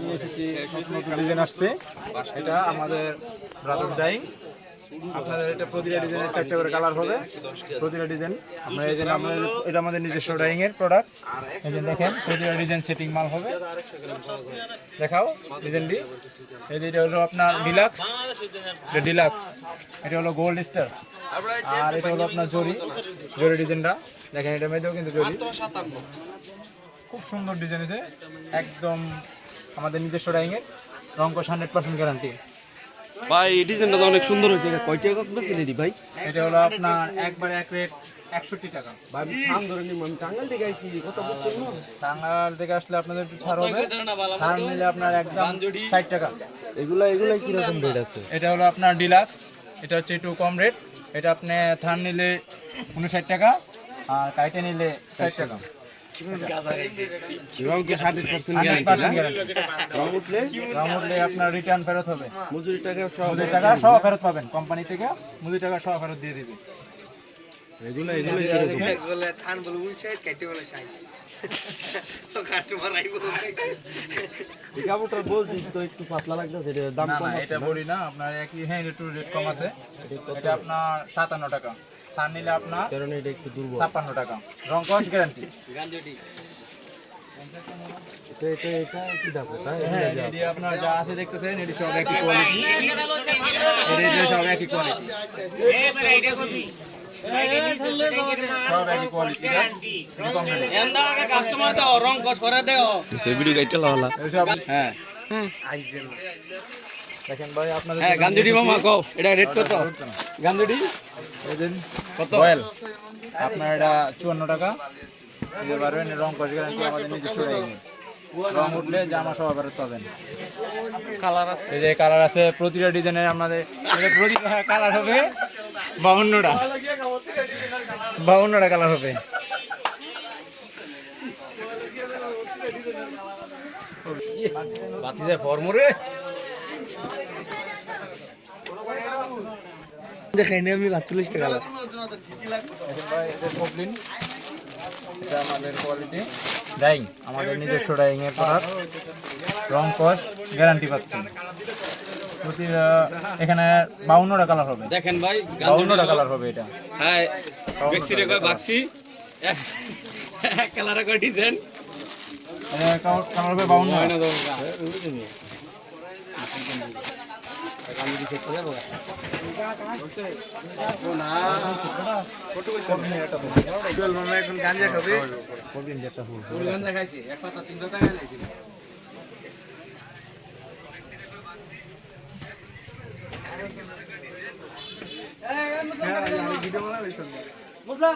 নিয়ে এসেছি ডিজাইন আসছে। এটা আমাদের ব্রাদার্স ডাইং আপনাদের এটা প্রতিটা ডিজাইনের চারটে করে কালার হবে। প্রতিটা ডিজাইন আমরা এই আমাদের, এটা আমাদের নিজস্ব ডাইং এর প্রোডাক্ট এই দেখেন, প্রতিটা ডিজাইন সেটিং মাল হবে। দেখাও ডিজাইনটি এই যে এটা হলো আপনার ডিলাক্স এটা ডিলাক্স এটা হলো গোল্ড স্টার আর এটা হলো আপনার জরি। জরি ডিজাইনটা দেখেন এটা মেয়েদেও কিন্তু জরি। খুব সুন্দর ডিজাইন আছে একদম আমাদের নিজস্ব ডাইং এর রঙ্কশ হান্ড্রেড পার্সেন্ট গ্যারান্টি ভাই এই ডিজাইনটা তো অনেক সুন্দর হয়েছে। কয়টা গাছ বেশি রেডি ভাই? এটা হলো আপনার একবারে এক রেট একষট্টি টাকা। ভাই আমি ধরে নিব আমি টাঙ্গাল থেকে আইছি কত বছর না টাঙ্গাল থেকে আসলে আপনাদের একটু ছাড় হবে। ছাড় নিলে আপনার একদম ষাট টাকা। এগুলা এগুলা কীরকম রেট আছে? এটা হলো আপনার ডিলাক্স এটা হচ্ছে একটু কম রেট এটা আপনি থান নিলে উনষাট টাকা আর কাইটে নিলে ষাট টাকা। আপনার রিটার্ন ফেরত হবে। মজুরি টাকা মজুরি টাকা সহ ফেরত পাবেন। কোম্পানি থেকে মজুরি টাকা সহ ফেরত দিয়ে দিবে এগুলা এগুলা বলে থান বলে উল্টে কেটে বলে চাই তো কাস্টমার আইবো এই তো একটু পাতলা লাগতেছে দাম কম না এটা বড়ি না আপনার একই হ্যাঁ একটু রেট কম আছে এটা আপনার সাতান্ন টাকা সার নিলে আপনার কারণ এটা একটু দুর্বল ছাপ্পান্ন টাকা রং কস গ্যারান্টি এটা এটা এটা কি দাম তাই হ্যাঁ এডি আপনার যা আছে দেখতেছেন এডি সব একই কোয়ালিটি এডি সব একই কোয়ালিটি কাস্টমার দাও রং কস করে দাও। সে ভিডিও গাইতে লালা এসব হ্যাঁ। দেখেন ভাই আপনাদের হ্যাঁ গান্ধীডি মামা কও এটা রেট কত? গান্ধীডি কত? অয়েল আপনার এটা চুয়ান্ন টাকা। দিতে পারবেন রং কস গ্যারান্টি আমাদের নিজস্ব রং উঠলে জামা সব ফেরত পাবেন কালার আছে। এই যে কালার আছে প্রতিটা ডিজাইনের আপনাদের প্রতিটা কালার হবে। বাউন্নটা। বাউন্নটা কালার হবে। বাতি যায় ফর্মরে দেখাইনি আমি বাচ্চল্লিশ টাকা এটা আমাদের কোয়ালিটি ডাইং আমাদের নিজস্ব ডাইং এর প্রোডাক্ট রং কস গ্যারান্টি পাচ্ছেন প্রতি এখানে বাউন্নটা কালার হবে। দেখেন ভাই বাউন্নটা কালার হবে এটা। হ্যাঁ বেক্সি রে কয় বাক্সি। এক কালারে কয় ডিজাইন কালার হবে বাউন্ন। এখন গাঞ্জা খাবে। ফুল গাঞ্জা খাইছি এক পাতা তিন টাকা খাইছি। ভিডিও বানালে বুঝলাম